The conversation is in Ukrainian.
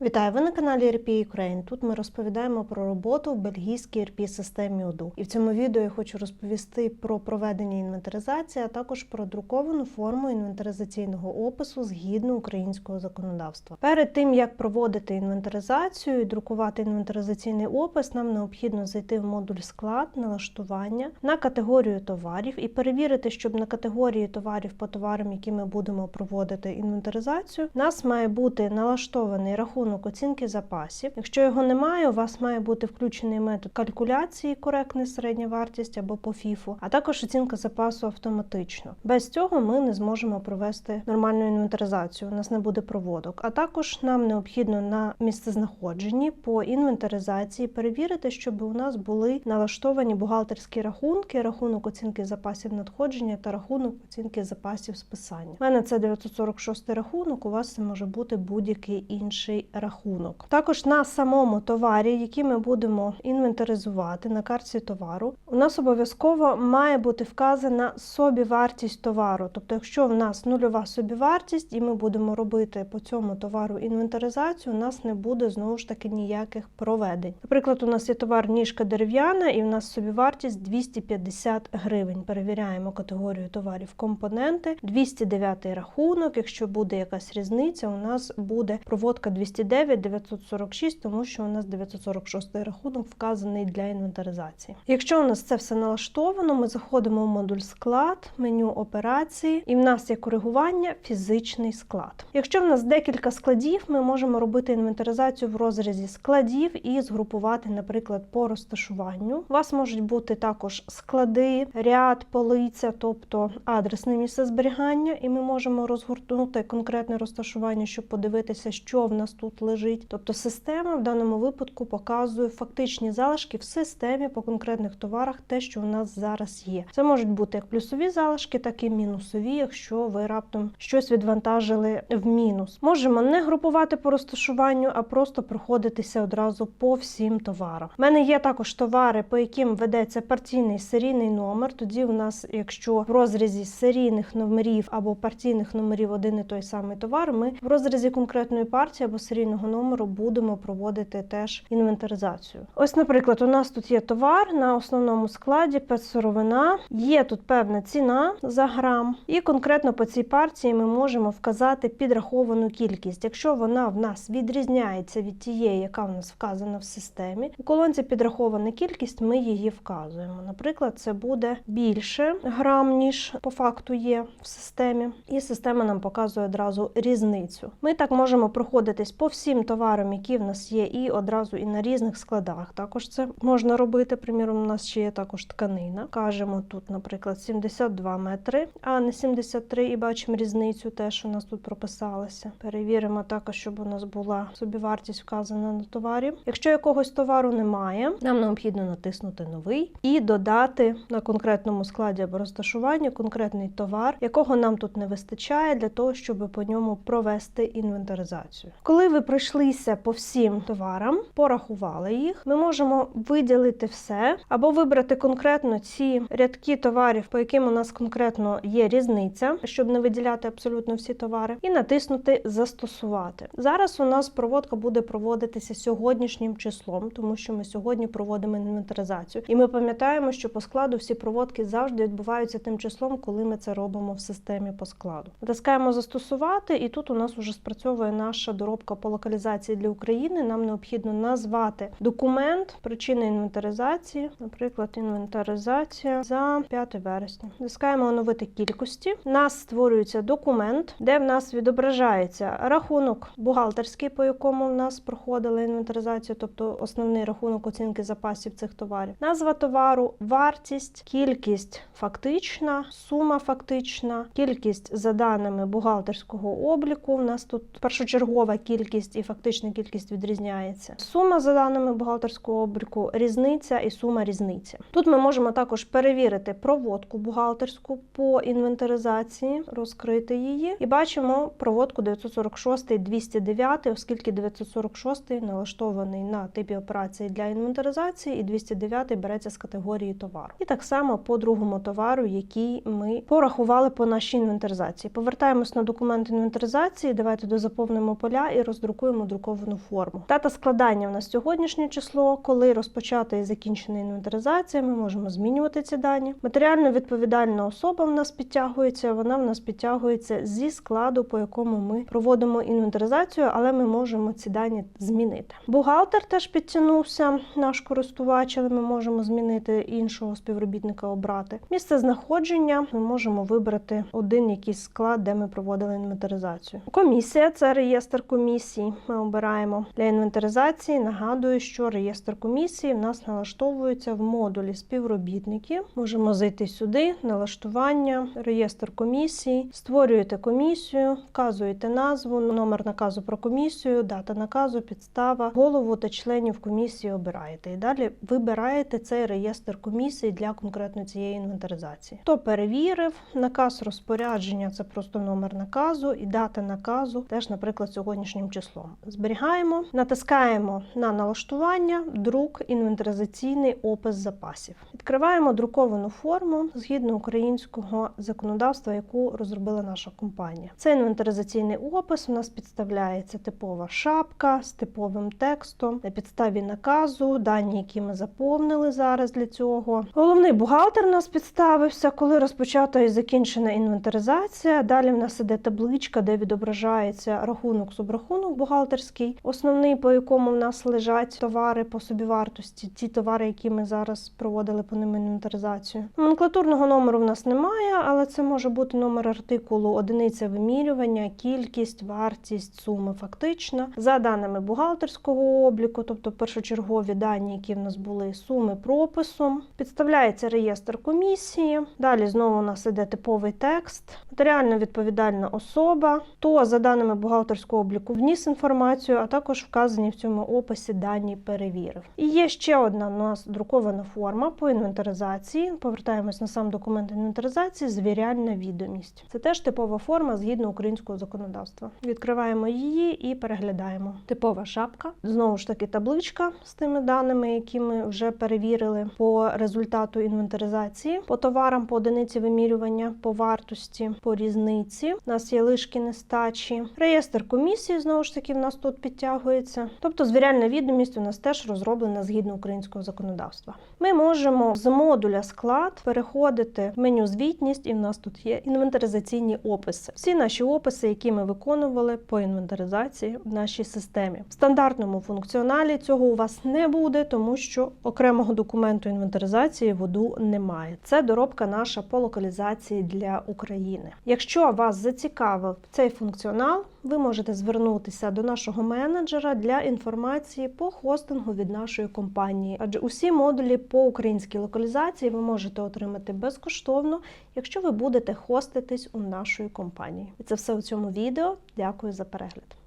Вітаю! Ви на каналі RP Ukraine. Тут ми розповідаємо про роботу в бельгійській RP системі ОДУ. І в цьому відео я хочу розповісти про проведення інвентаризації, а також про друковану форму інвентаризаційного опису згідно українського законодавства. Перед тим як проводити інвентаризацію і друкувати інвентаризаційний опис, нам необхідно зайти в модуль склад, налаштування на категорію товарів і перевірити, щоб на категорії товарів по товарам, які ми будемо проводити інвентаризацію, у нас має бути налаштований рахунок оцінки запасів. Якщо його немає, у вас має бути включений метод калькуляції коректна середня вартість або по ФІФу, а також оцінка запасу автоматично. Без цього ми не зможемо провести нормальну інвентаризацію. У нас не буде проводок. А також нам необхідно на місцезнаходженні по інвентаризації перевірити, щоб у нас були налаштовані бухгалтерські рахунки, рахунок оцінки запасів надходження та рахунок оцінки запасів списання. У мене це 946 рахунок. У вас це може бути будь-який інший рахунок. Також на самому товарі, який ми будемо інвентаризувати на карті товару, у нас обов'язково має бути вказана собівартість товару. Тобто, якщо в нас нульова собівартість, і ми будемо робити по цьому товару інвентаризацію, у нас не буде знову ж таки ніяких проведень. Наприклад, у нас є товар ніжка дерев'яна, і в нас собівартість 250 гривень. Перевіряємо категорію товарів компоненти, 209 рахунок. Якщо буде якась різниця, у нас буде проводка 209 946, тому що у нас 946 рахунок вказаний для інвентаризації. Якщо у нас це все налаштовано, ми заходимо в модуль склад, меню операції, і в нас є коригування фізичний склад. Якщо в нас декілька складів, ми можемо робити інвентаризацію в розрізі складів і згрупувати, наприклад, по розташуванню. У вас можуть бути також склади, ряд, полиця, тобто адресне місце зберігання, і ми можемо розгорнути конкретне розташування, щоб подивитися, що в нас тут лежить. Тобто система в даному випадку показує фактичні залишки в системі по конкретних товарах, те, що у нас зараз є. Це можуть бути як плюсові залишки, так і мінусові, якщо ви раптом щось відвантажили в мінус. Можемо не групувати по розташуванню, а просто проходитися одразу по всім товарам. У мене є також товари, по яким ведеться партійний серійний номер. Тоді у нас, якщо в розрізі серійних номерів або партійних номерів один і той самий товар, ми в розрізі конкретної партії або серійного номеру будемо проводити теж інвентаризацію. Ось, наприклад, у нас тут є товар на основному складі пецсировина. Є тут певна ціна за грам, і конкретно по цій партії ми можемо вказати підраховану кількість. Якщо вона в нас відрізняється від тієї, яка в нас вказана в системі, у колонці підрахована кількість, ми її вказуємо. Наприклад, це буде більше грам, ніж по факту є в системі, і система нам показує одразу різницю. Ми так можемо проходитись по всім товарам, які в нас є, і одразу і на різних складах. Також це можна робити. Приміром, у нас ще є також тканина. Кажемо тут, наприклад, 72 метри, а не 73, і бачимо різницю, теж у нас тут прописалося. Перевіримо також, щоб у нас була собівартість вказана на товарі. Якщо якогось товару немає, нам необхідно натиснути новий і додати на конкретному складі або розташуванні конкретний товар, якого нам тут не вистачає для того, щоб по ньому провести інвентаризацію. Коли ви пройшлися по всім товарам, порахували їх, ми можемо виділити все або вибрати конкретно ці рядки товарів, по яким у нас конкретно є різниця, щоб не виділяти абсолютно всі товари, і натиснути Застосувати. Зараз у нас проводка буде проводитися сьогоднішнім числом, тому що ми сьогодні проводимо інвентаризацію. І ми пам'ятаємо, що по складу всі проводки завжди відбуваються тим числом, коли ми це робимо в системі по складу. Натискаємо застосувати, і тут у нас вже спрацьовує наша доробка по локалізації для України. Нам необхідно назвати документ, причини інвентаризації, наприклад, інвентаризація за 5 вересня. Натискаємо оновити кількості. У нас створюється документ, де в нас відображається рахунок бухгалтерський, по якому в нас проходила інвентаризація, тобто основний рахунок оцінки запасів цих товарів, назва товару, вартість, кількість фактична, сума фактична, кількість за даними бухгалтерського обліку. У нас тут першочергова кількість і фактична кількість відрізняється. Сума за даними бухгалтерського обліку, різниця і сума різниця. Тут ми можемо також перевірити проводку бухгалтерську по інвентаризації, розкрити її, і бачимо проводку 946 209, оскільки 946 налаштований на типі операції для інвентаризації, і 209 береться з категорії товару. І так само по другому товару, який ми порахували по нашій інвентаризації. Повертаємось на документ інвентаризації. Давайте дозаповнимо поля і роздрукуємо друкуємо друковану форму. Дата складання в нас сьогоднішнє число, коли розпочата і закінчена інвентаризація, ми можемо змінювати ці дані. Матеріально відповідальна особа в нас підтягується. Вона в нас підтягується зі складу, по якому ми проводимо інвентаризацію, але ми можемо ці дані змінити. Бухгалтер теж підтягнувся, наш користувач, але ми можемо змінити іншого співробітника обрати. Місце знаходження ми можемо вибрати один якийсь склад, де ми проводили інвентаризацію. Комісія це реєстр комісій. Ми обираємо для інвентаризації. Нагадую, що реєстр комісії в нас налаштовується в модулі співробітники. Можемо зайти сюди, налаштування, реєстр комісій, створюєте комісію, вказуєте назву, номер наказу про комісію, дата наказу, підстава, голову та членів комісії обираєте. І далі вибираєте цей реєстр комісії для конкретно цієї інвентаризації. Хто перевірив наказ розпорядження, це просто номер наказу, і дата наказу, теж, наприклад, сьогоднішнім числом. Зберігаємо, натискаємо на налаштування, друк, інвентаризаційний опис запасів. Відкриваємо друковану форму згідно українського законодавства, яку розробила наша компанія. Це інвентаризаційний опис. У нас підставляється типова шапка з типовим текстом на підставі наказу, дані, які ми заповнили зараз для цього. Головний бухгалтер нас підставився, коли розпочата і закінчена інвентаризація. Далі в нас іде табличка, де відображається рахунок, субрахунок бухгалтерський, основний, по якому в нас лежать товари по собівартості, ті товари, які ми зараз проводили по ним інвентаризацію. Номенклатурного номеру в нас немає, але це може бути номер артикулу, одиниця вимірювання, кількість, вартість, суми фактична. За даними бухгалтерського обліку, тобто першочергові дані, які в нас були, суми прописом. Підставляється реєстр комісії. Далі знову у нас іде типовий текст, матеріально відповідальна особа, то за даними бухгалтерського обліку вніс інформацію, а також вказані в цьому описі дані перевірив. І є ще одна у нас друкована форма по інвентаризації. Повертаємось на сам документ інвентаризації. Звіряльна відомість. Це теж типова форма згідно українського законодавства. Відкриваємо її і переглядаємо. Типова шапка. Знову ж таки, табличка з тими даними, які ми вже перевірили по результату інвентаризації, по товарам, по одиниці вимірювання, по вартості, по різниці. У нас є лишки нестачі. Реєстр комісії знову ж таки в нас тут підтягується. Тобто звіряльна відомість у нас теж розроблена згідно українського законодавства. Ми можемо з модуля склад переходити в меню звітність, і в нас тут є інвентаризаційні описи. Всі наші описи, які ми виконували по інвентаризації в нашій системі. В стандартному функціоналі цього у вас не буде, тому що окремого документу інвентаризації воду немає. Це доробка наша по локалізації для України. Якщо вас зацікавив цей функціонал, ви можете звернутися до нашого менеджера для інформації по хостингу від нашої компанії, адже усі модулі по українській локалізації ви можете отримати безкоштовно, якщо ви будете хоститись у нашої компанії. І це все у цьому відео. Дякую за перегляд.